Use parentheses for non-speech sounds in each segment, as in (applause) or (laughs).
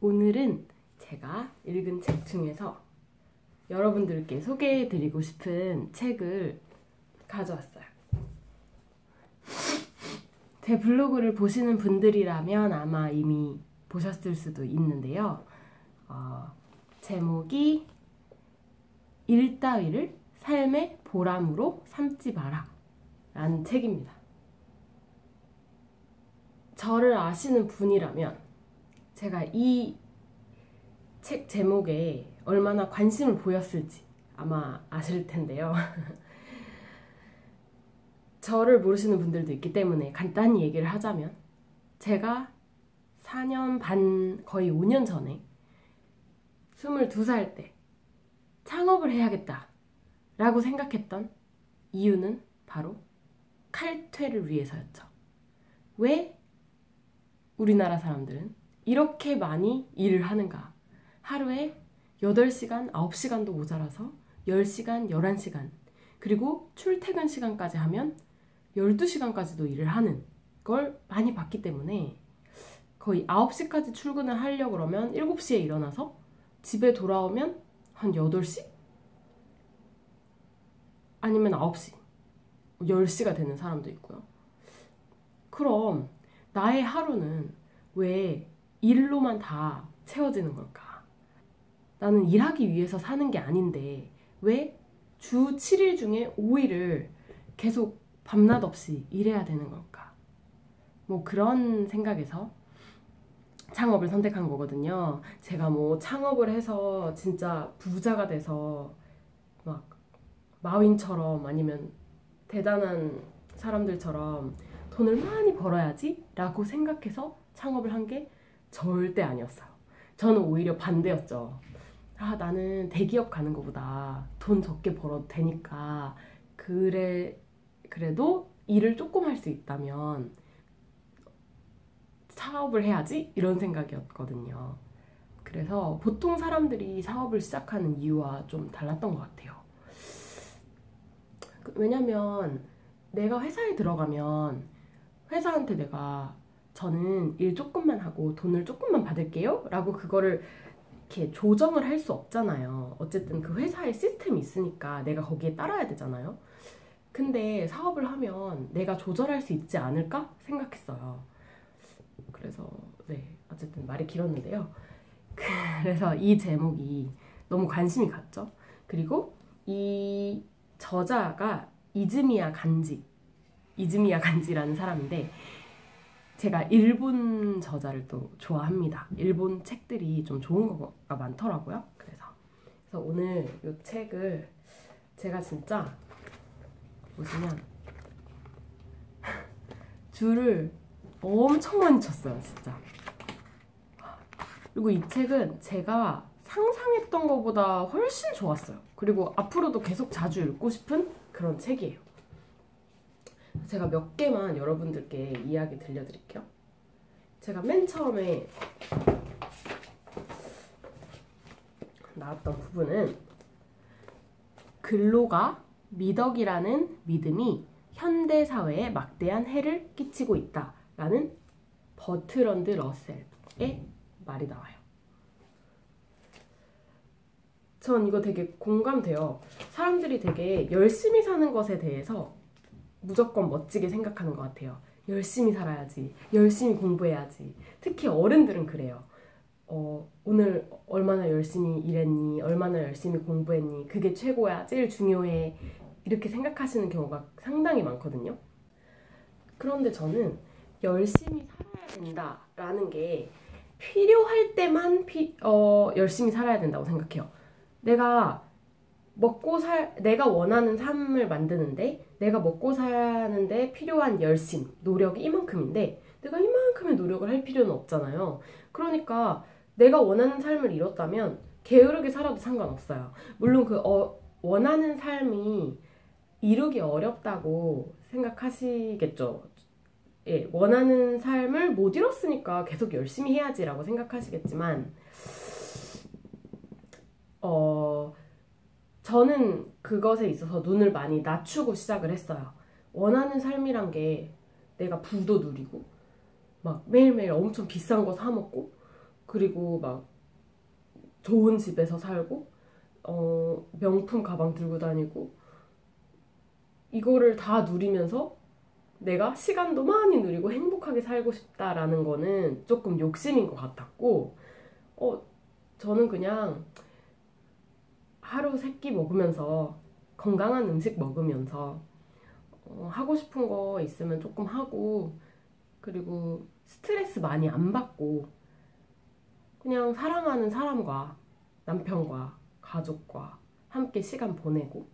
오늘은 제가 읽은 책 중에서 여러분들께 소개해드리고 싶은 책을 가져왔어요. 제 블로그를 보시는 분들이라면 아마 이미 보셨을 수도 있는데요. 어, 제목이 일 따위를 삶의 보람으로 삼지 마라 라는 책입니다. 저를 아시는 분이라면 제가 이 책 제목에 얼마나 관심을 보였을지 아마 아실 텐데요. (laughs) 저를 모르시는 분들도 있기 때문에 간단히 얘기를 하자면 제가 4년 반, 거의 5년 전에 22살 때 창업을 해야겠다 라고 생각했던 이유는 바로 칼퇴를 위해서였죠. 왜 우리나라 사람들은 이렇게 많이 일을 하는가? 하루에 8시간, 9시간도 모자라서 10시간, 11시간, 그리고 출퇴근 시간까지 하면 12시간까지도 일을 하는 걸 많이 봤기 때문에 거의 9시까지 출근을 하려고 그러면 7시에 일어나서 집에 돌아오면 한 8시? 아니면 9시, 10시가 되는 사람도 있고요. 그럼 나의 하루는 왜 일로만 다 채워지는 걸까? 나는 일하기 위해서 사는 게 아닌데 왜 주 7일 중에 5일을 계속 밤낮 없이 일해야 되는 걸까? 뭐 그런 생각에서 창업을 선택한 거거든요. 제가 뭐 창업을 해서 진짜 부자가 돼서 막 마윈처럼 아니면 대단한 사람들처럼 돈을 많이 벌어야지 라고 생각해서 창업을 한 게 절대 아니었어요. 저는 오히려 반대였죠. 아, 나는 대기업 가는 것보다 돈 적게 벌어도 되니까 그래 그래도 일을 조금 할 수 있다면 사업을 해야지 이런 생각이었거든요. 그래서 보통 사람들이 사업을 시작하는 이유와 좀 달랐던 것 같아요. 왜냐면 내가 회사에 들어가면 회사한테 내가 저는 일 조금만 하고 돈을 조금만 받을게요 라고 그거를 이렇게 조정을 할 수 없잖아요. 어쨌든 그 회사의 시스템이 있으니까 내가 거기에 따라야 되잖아요. 근데 사업을 하면 내가 조절할 수 있지 않을까 생각했어요. 그래서 네 어쨌든 말이 길었는데요. (laughs) 그래서 이 제목이 너무 관심이 갔죠. 그리고 이 저자가 이즈미야 간지 이즈미야 간지라는 사람인데 제가 일본 저자를 또 좋아합니다. 일본 책들이 좀 좋은 거가 많더라고요. 그래서 그래서 오늘 이 책을 제가 진짜 보시면 줄을 엄청 많이 쳤어요, 진짜. 그리고 이 책은 제가 상상했던 것보다 훨씬 좋았어요. 그리고 앞으로도 계속 자주 읽고 싶은 그런 책이에요. 제가 몇 개만 여러분들께 이야기 들려드릴게요. 제가 맨 처음에 나왔던 부분은 근로가 미덕이라는 믿음이 현대 사회에 막대한 해를 끼치고 있다라는 버트런드 러셀의 말이 나와요. 전 이거 되게 공감돼요. 사람들이 되게 열심히 사는 것에 대해서 무조건 멋지게 생각하는 것 같아요. 열심히 살아야지. 열심히 공부해야지. 특히 어른들은 그래요. 어, 오늘 얼마나 열심히 일했니? 얼마나 열심히 공부했니? 그게 최고야. 제일 중요해. 이렇게 생각하시는 경우가 상당히 많거든요. 그런데 저는 열심히 살아야 된다라는 게 필요할 때만 피, 어, 열심히 살아야 된다고 생각해요. 내가 먹고 살, 내가 원하는 삶을 만드는데 내가 먹고 사는데 필요한 열심, 노력이 이만큼인데 내가 이만큼의 노력을 할 필요는 없잖아요. 그러니까 내가 원하는 삶을 이뤘다면 게으르게 살아도 상관없어요. 물론 그 어, 원하는 삶이 이루기 어렵다고 생각하시겠죠. 예, 원하는 삶을 못 이뤘으니까 계속 열심히 해야지라고 생각하시겠지만, 어, 저는 그것에 있어서 눈을 많이 낮추고 시작을 했어요. 원하는 삶이란 게 내가 부도 누리고 막 매일매일 엄청 비싼 거 사 먹고 그리고 막 좋은 집에서 살고 어, 명품 가방 들고 다니고 이거를 다 누리면서 내가 시간도 많이 누리고 행복하게 살고 싶다라는 거는 조금 욕심인 것 같았고 어 저는 그냥 하루 세 끼 먹으면서 건강한 음식 먹으면서 어, 하고 싶은 거 있으면 조금 하고 그리고 스트레스 많이 안 받고 그냥 사랑하는 사람과 남편과 가족과 함께 시간 보내고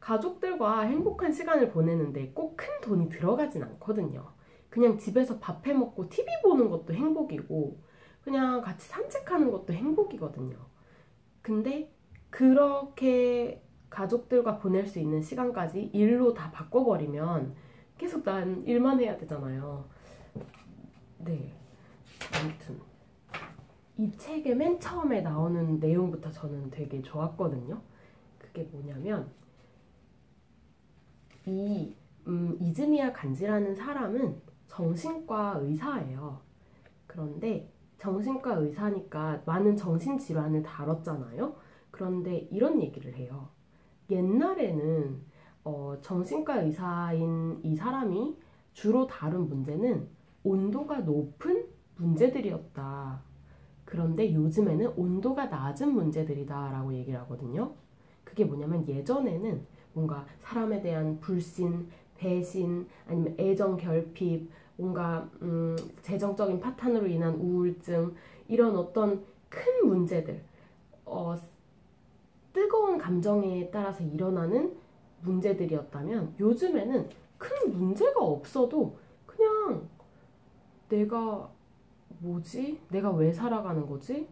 가족들과 행복한 시간을 보내는데 꼭 큰 돈이 들어가진 않거든요. 그냥 집에서 밥 해 먹고 TV 보는 것도 행복이고 그냥 같이 산책하는 것도 행복이거든요. 근데 그렇게 가족들과 보낼 수 있는 시간까지 일로 다 바꿔버리면 계속 난 일만 해야 되잖아요. 네. 아무튼. 이 책의 맨 처음에 나오는 내용부터 저는 되게 좋았거든요. 그게 뭐냐면, 이, 음, 이즈미야 간지라는 사람은 정신과 의사예요. 그런데 정신과 의사니까 많은 정신 질환을 다뤘잖아요. 그런데 이런 얘기를 해요. 옛날에는 어, 정신과 의사인 이 사람이 주로 다룬 문제는 온도가 높은 문제들이었다. 그런데 요즘에는 온도가 낮은 문제들이다 라고 얘기를 하거든요. 그게 뭐냐면 예전에는 뭔가 사람에 대한 불신, 배신, 아니면 애정 결핍, 뭔가 음, 재정적인 파탄으로 인한 우울증 이런 어떤 큰 문제들 어, 뜨거운 감정에 따라서 일어나는 문제들이었다면 요즘에는 큰 문제가 없어도 그냥 내가 뭐지? 내가 왜 살아가는 거지?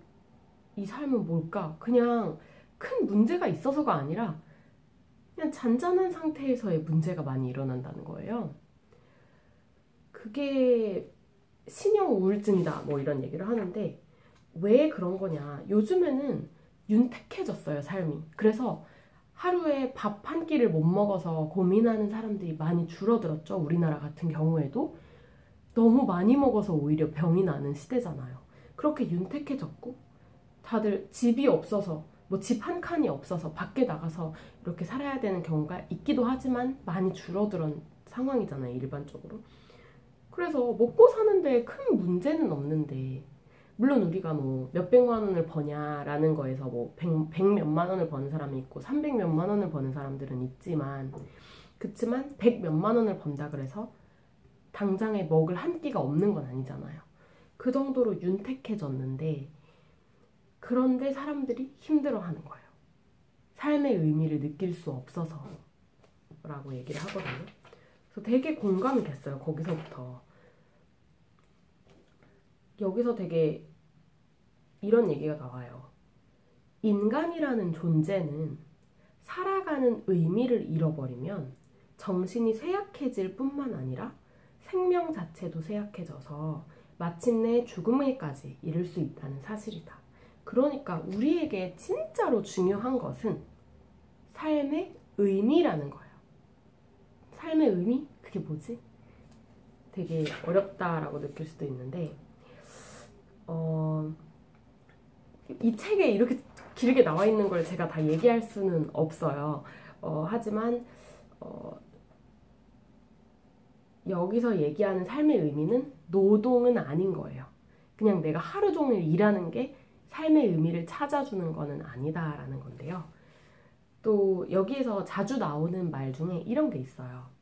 이 삶은 뭘까? 그냥 큰 문제가 있어서가 아니라 그냥 잔잔한 상태에서의 문제가 많이 일어난다는 거예요. 그게 신형 우울증이다 뭐 이런 얘기를 하는데 왜 그런 거냐? 요즘에는 윤택해졌어요 삶이. 그래서 하루에 밥 한 끼를 못 먹어서 고민하는 사람들이 많이 줄어들었죠 우리나라 같은 경우에도. 너무 많이 먹어서 오히려 병이 나는 시대잖아요. 그렇게 윤택해졌고 다들 집이 없어서 뭐 집 한 칸이 없어서 밖에 나가서 이렇게 살아야 되는 경우가 있기도 하지만 많이 줄어든 상황이잖아요 일반적으로 그래서 먹고 사는데 큰 문제는 없는데 물론 우리가 뭐 몇백만 원을 버냐라는 거에서 뭐 백, 백 몇만 원을 버는 사람이 있고 삼백 몇만 원을 버는 사람들은 있지만 그치만 백 몇만 원을 번다 그래서 당장에 먹을 한 끼가 없는 건 아니잖아요. 그 정도로 윤택해졌는데 그런데 사람들이 힘들어하는 거예요. 삶의 의미를 느낄 수 없어서 라고 얘기를 하거든요. 그래서 되게 공감이 됐어요. 거기서부터. 여기서 되게 이런 얘기가 나와요. 인간이라는 존재는 살아가는 의미를 잃어버리면 정신이 쇠약해질 뿐만 아니라 생명 자체도 쇠약해져서 마침내 죽음에까지 이를 수 있다는 사실이다. 그러니까 우리에게 진짜로 중요한 것은 삶의 의미라는 거예요. 삶의 의미? 그게 뭐지? 되게 어렵다라고 느낄 수도 있는데 어, 이 책에 이렇게 길게 나와 있는 걸 제가 다 얘기할 수는 없어요. 어, 하지만 어, 여기서 얘기하는 삶의 의미는 노동은 아닌 거예요. 그냥 내가 하루 종일 일하는 게 삶의 의미를 찾아주는 거는 아니다라는 건데요. 또 여기에서 자주 나오는 말 중에 이런 게 있어요.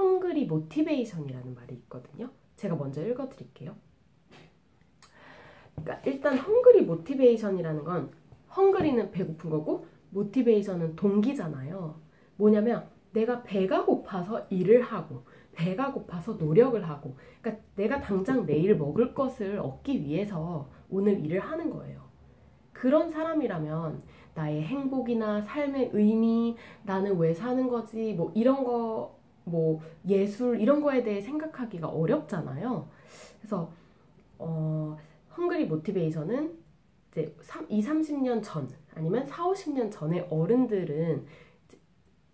헝그리 모티베이션이라는 말이 있거든요. 제가 먼저 읽어드릴게요. 그러니까 일단 헝그리 모티베이션이라는 건 헝그리는 배고픈 거고 모티베이션은 동기잖아요. 뭐냐면 내가 배가 고파서 일을 하고 배가 고파서 노력을 하고 그러니까 내가 당장 내일 먹을 것을 얻기 위해서 오늘 일을 하는 거예요. 그런 사람이라면 나의 행복이나 삶의 의미, 나는 왜 사는 거지, 뭐 이런 거, 뭐 예술 이런 거에 대해 생각하기가 어렵잖아요. 그래서 어, 헝그리 모티베이션은 이제 3, 2, 30년 전 아니면 4, 50년 전의 어른들은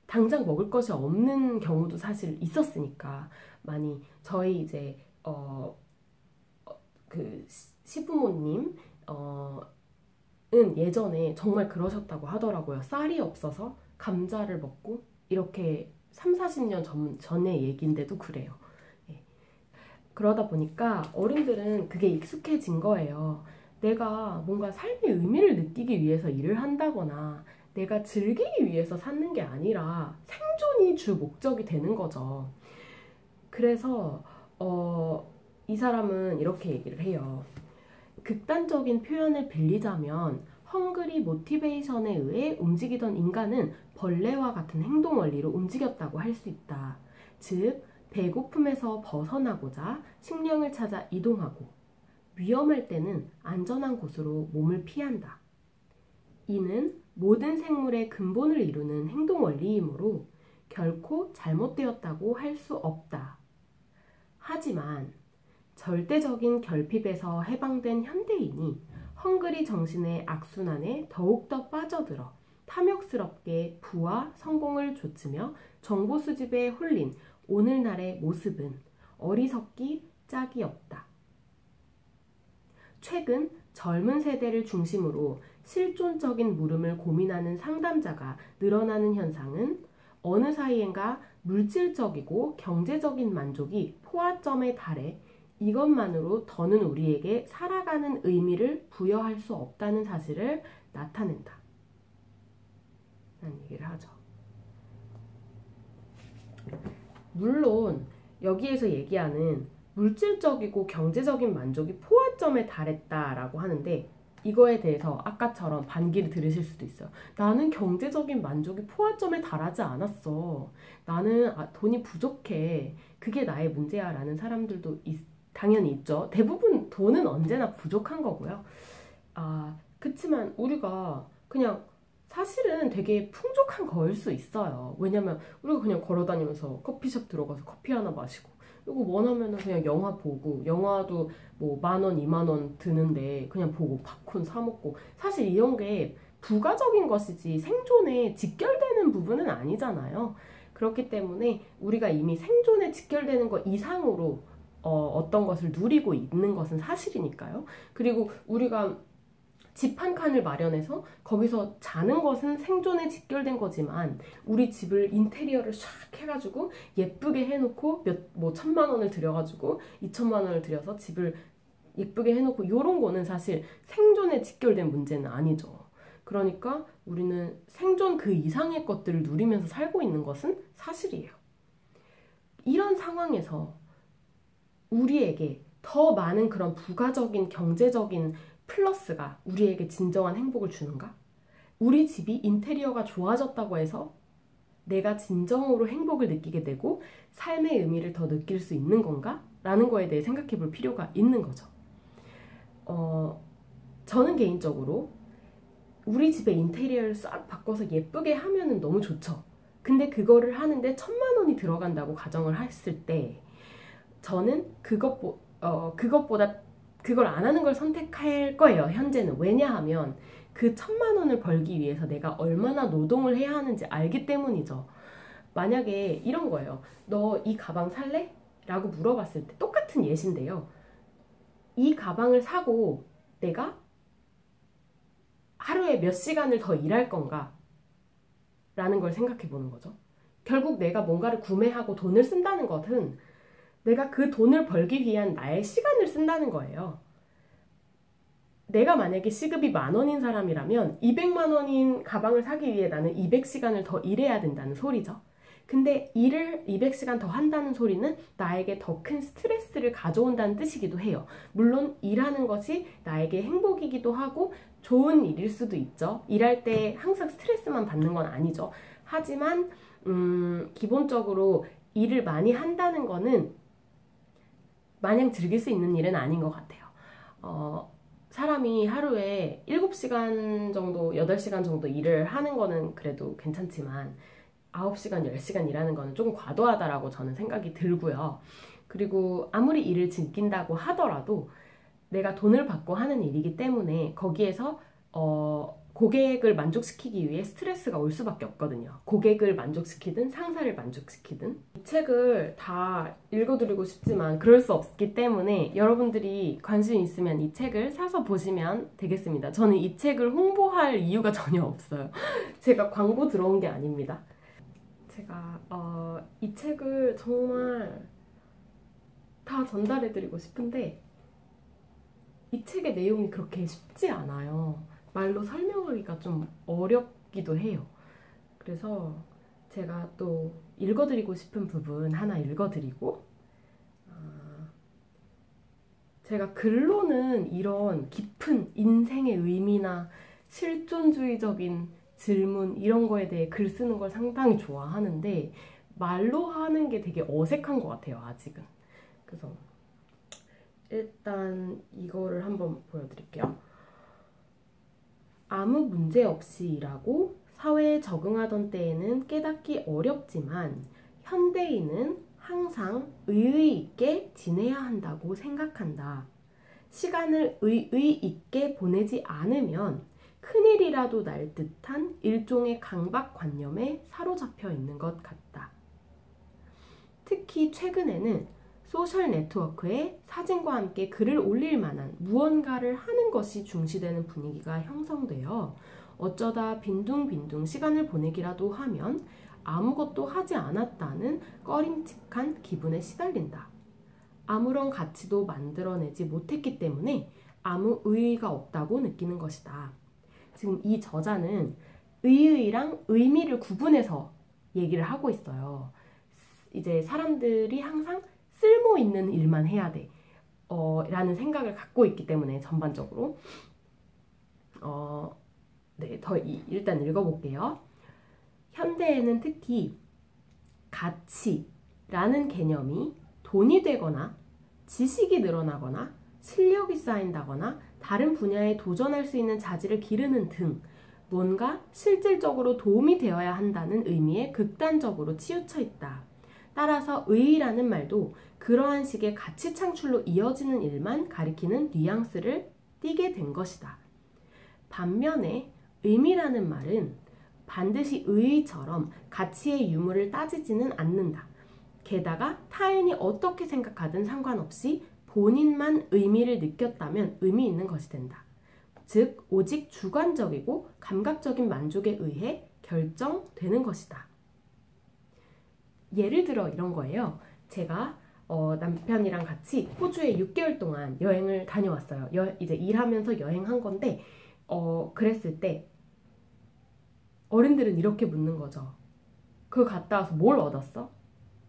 당장 먹을 것이 없는 경우도 사실 있었으니까 많이 저희 이제 어, 어, 그 시부모님 어, 은 예전에 정말 그러셨다고 하더라고요. 쌀이 없어서 감자를 먹고 이렇게 3, 40년 전, 전의 얘기인데도 그래요. 예. 그러다 보니까 어른들은 그게 익숙해진 거예요. 내가 뭔가 삶의 의미를 느끼기 위해서 일을 한다거나 내가 즐기기 위해서 사는 게 아니라 생존이 주 목적이 되는 거죠. 그래서 어, 이 사람은 이렇게 얘기를 해요. 극단적인 표현을 빌리자면 헝그리 모티베이션에 의해 움직이던 인간은 벌레와 같은 행동 원리로 움직였다고 할 수 있다. 즉, 배고픔에서 벗어나고자 식량을 찾아 이동하고 위험할 때는 안전한 곳으로 몸을 피한다. 이는 모든 생물의 근본을 이루는 행동 원리이므로 결코 잘못되었다고 할 수 없다. 하지만 절대적인 결핍에서 해방된 현대인이 헝그리 정신의 악순환에 더욱더 빠져들어 탐욕스럽게 부와 성공을 좇으며 정보 수집에 홀린 오늘날의 모습은 어리석기 짝이 없다. 최근 젊은 세대를 중심으로 실존적인 물음을 고민하는 상담자가 늘어나는 현상은 어느 사이엔가 물질적이고 경제적인 만족이 포화점에 달해 이것만으로 더는 우리에게 살아가는 의미를 부여할 수 없다는 사실을 나타낸다. 라는 얘기를 하죠. 물론 여기에서 얘기하는 물질적이고 경제적인 만족이 포화점에 달했다라고 하는데 이거에 대해서 아까처럼 반기를 들으실 수도 있어요. 나는 경제적인 만족이 포화점에 달하지 않았어. 나는 아, 돈이 부족해. 그게 나의 문제야. 라는 사람들도 있, 당연히 있죠. 대부분 돈은 언제나 부족한 거고요. 아, 그치만 우리가 그냥 사실은 되게 풍족한 거일 수 있어요. 왜냐면 우리가 그냥 걸어 다니면서 커피숍 들어가서 커피 하나 마시고 그리고 원하면은 그냥 영화 보고 영화도 뭐 만 원, 이만 원 드는데 그냥 보고 팝콘 사 먹고 사실 이런 게 부가적인 것이지 생존에 직결되는 부분은 아니잖아요. 그렇기 때문에 우리가 이미 생존에 직결되는 것 이상으로 어, 어떤 것을 누리고 있는 것은 사실이니까요. 그리고 우리가 집 한 칸을 마련해서 거기서 자는 것은 생존에 직결된 거지만 우리 집을 인테리어를 샥 해가지고 예쁘게 해놓고 몇 뭐 천만 원을 들여가지고 이천만 원을 들여서 집을 예쁘게 해놓고 이런 거는 사실 생존에 직결된 문제는 아니죠. 그러니까 우리는 생존 그 이상의 것들을 누리면서 살고 있는 것은 사실이에요. 이런 상황에서 우리에게 더 많은 그런 부가적인 경제적인 플러스가 우리에게 진정한 행복을 주는가? 우리 집이 인테리어가 좋아졌다고 해서 내가 진정으로 행복을 느끼게 되고 삶의 의미를 더 느낄 수 있는 건가? 라는 거에 대해 생각해 볼 필요가 있는 거죠. 어, 저는 개인적으로 우리 집의 인테리어를 싹 바꿔서 예쁘게 하면은 너무 좋죠. 근데 그거를 하는데 천만 원이 들어간다고 가정을 했을 때 저는 그것보, 어, 그것보다 그걸 안 하는 걸 선택할 거예요. 현재는. 왜냐하면 그 천만 원을 벌기 위해서 내가 얼마나 노동을 해야 하는지 알기 때문이죠. 만약에 이런 거예요. 너 이 가방 살래? 라고 물어봤을 때 똑같은 예시인데요. 이 가방을 사고 내가 하루에 몇 시간을 더 일할 건가? 라는 걸 생각해 보는 거죠. 결국 내가 뭔가를 구매하고 돈을 쓴다는 것은 내가 그 돈을 벌기 위한 나의 시간을 쓴다는 거예요. 내가 만약에 시급이 만 원인 사람이라면 200만 원인 가방을 사기 위해 나는 200시간을 더 일해야 된다는 소리죠. 근데 일을 200시간 더 한다는 소리는 나에게 더 큰 스트레스를 가져온다는 뜻이기도 해요. 물론 일하는 것이 나에게 행복이기도 하고 좋은 일일 수도 있죠. 일할 때 항상 스트레스만 받는 건 아니죠. 하지만 음, 기본적으로 일을 많이 한다는 거는 마냥 즐길 수 있는 일은 아닌 것 같아요. 어, 사람이 하루에 7시간 정도, 8시간 정도 일을 하는 거는 그래도 괜찮지만 9시간, 10시간 일하는 거는 조금 과도하다라고 저는 생각이 들고요. 그리고 아무리 일을 즐긴다고 하더라도 내가 돈을 받고 하는 일이기 때문에 거기에서 어, 고객을 만족시키기 위해 스트레스가 올 수밖에 없거든요. 고객을 만족시키든 상사를 만족시키든 이 책을 다 읽어드리고 싶지만 그럴 수 없기 때문에 여러분들이 관심 있으면 이 책을 사서 보시면 되겠습니다. 저는 이 책을 홍보할 이유가 (laughs) 전혀 없어요. 제가 광고 들어온 게 아닙니다. 제가 어, 이 책을 정말 다 전달해드리고 싶은데 이 책의 내용이 그렇게 쉽지 않아요. 말로 설명하기가 좀 어렵기도 해요. 그래서 제가 또 읽어드리고 싶은 부분 하나 읽어드리고 아, 제가 글로는 이런 깊은 인생의 의미나 실존주의적인 질문 이런 거에 대해 글 쓰는 걸 상당히 좋아하는데 말로 하는 게 되게 어색한 것 같아요 아직은 그래서 일단 이거를 한번 보여드릴게요 아무 문제 없이 일하고 사회에 적응하던 때에는 깨닫기 어렵지만 현대인은 항상 의의 있게 지내야 한다고 생각한다. 시간을 의의 있게 보내지 않으면 큰일이라도 날 듯한 일종의 강박관념에 사로잡혀 있는 것 같다. 특히 최근에는 소셜 네트워크에 사진과 함께 글을 올릴 만한 무언가를 하는 것이 중시되는 분위기가 형성되어 어쩌다 빈둥빈둥 시간을 보내기라도 하면 아무것도 하지 않았다는 꺼림칙한 기분에 시달린다. 아무런 가치도 만들어내지 못했기 때문에 아무 의의가 없다고 느끼는 것이다. 지금 이 저자는 의의랑 의미를 구분해서 얘기를 하고 있어요. 이제 사람들이 항상 쓸모 있는 일만 해야 돼. 어, 라는 생각을 갖고 있기 때문에 전반적으로 어, 네, 더 이, 일단 읽어볼게요. 현대에는 특히 가치라는 개념이 돈이 되거나 지식이 늘어나거나 실력이 쌓인다거나 다른 분야에 도전할 수 있는 자질을 기르는 등 뭔가 실질적으로 도움이 되어야 한다는 의미에 극단적으로 치우쳐 있다. 따라서 의의라는 말도 그러한 식의 가치 창출로 이어지는 일만 가리키는 뉘앙스를 띠게 된 것이다. 반면에 의미라는 말은 반드시 의의처럼 가치의 유무를 따지지는 않는다. 게다가 타인이 어떻게 생각하든 상관없이 본인만 의미를 느꼈다면 의미 있는 것이 된다. 즉, 오직 주관적이고 감각적인 만족에 의해 결정되는 것이다. 예를 들어 이런 거예요. 제가 어, 남편이랑 같이 호주에 6개월 동안 여행을 다녀왔어요. 여, 이제 일하면서 여행한 건데, 어, 그랬을 때, 어른들은 이렇게 묻는 거죠. 그거 갔다 와서 뭘 얻었어?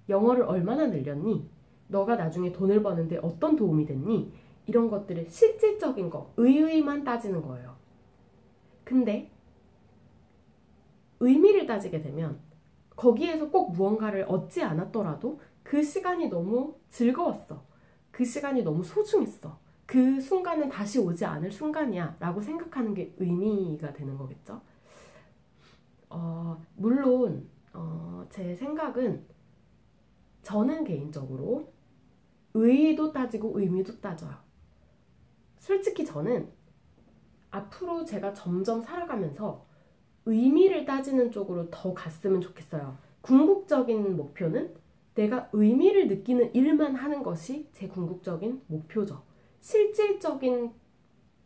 영어를 얼마나 늘렸니? 너가 나중에 돈을 버는데 어떤 도움이 됐니? 이런 것들을 실질적인 거, 의의만 따지는 거예요. 근데, 의미를 따지게 되면, 거기에서 꼭 무언가를 얻지 않았더라도 그 시간이 너무 즐거웠어. 그 시간이 너무 소중했어. 그 순간은 다시 오지 않을 순간이야. 라고 생각하는 게 의미가 되는 거겠죠. 어, 물론, 어, 제 생각은 저는 개인적으로 의의도 따지고 의미도 따져요. 솔직히 저는 앞으로 제가 점점 살아가면서 의미를 따지는 쪽으로 더 갔으면 좋겠어요. 궁극적인 목표는 내가 의미를 느끼는 일만 하는 것이 제 궁극적인 목표죠. 실질적인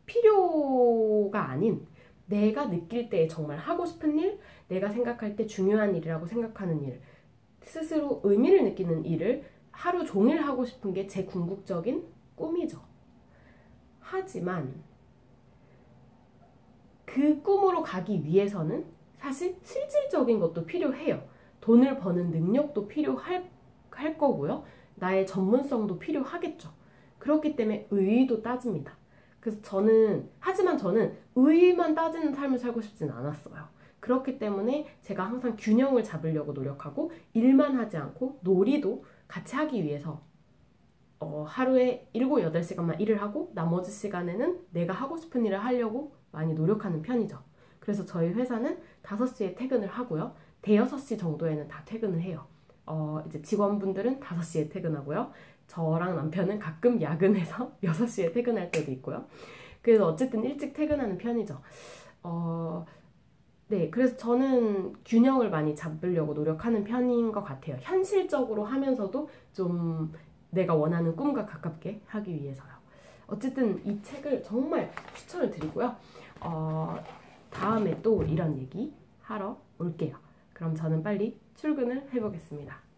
필요가 아닌 내가 느낄 때 정말 하고 싶은 일, 내가 생각할 때 중요한 일이라고 생각하는 일, 스스로 의미를 느끼는 일을 하루 종일 하고 싶은 게 제 궁극적인 꿈이죠. 하지만 그 꿈으로 가기 위해서는 사실 실질적인 것도 필요해요. 돈을 버는 능력도 필요할 할 거고요. 나의 전문성도 필요하겠죠. 그렇기 때문에 의의도 따집니다. 그래서 저는 하지만 저는 의의만 따지는 삶을 살고 싶진 않았어요. 그렇기 때문에 제가 항상 균형을 잡으려고 노력하고 일만 하지 않고 놀이도 같이 하기 위해서 어, 하루에 7, 8시간만 일을 하고 나머지 시간에는 내가 하고 싶은 일을 하려고 많이 노력하는 편이죠. 그래서 저희 회사는 5시에 퇴근을 하고요. 대여섯 시 정도에는 다 퇴근을 해요. 어, 이제 직원분들은 5시에 퇴근하고요. 저랑 남편은 가끔 야근해서 (laughs) 6시에 퇴근할 때도 있고요. 그래서 어쨌든 일찍 퇴근하는 편이죠. 어, 네, 그래서 저는 균형을 많이 잡으려고 노력하는 편인 것 같아요. 현실적으로 하면서도 좀 내가 원하는 꿈과 가깝게 하기 위해서요. 어쨌든 이 책을 정말 추천을 드리고요. 어, 다음에 또 이런 얘기 하러 올게요. 그럼 저는 빨리 출근을 해보겠습니다.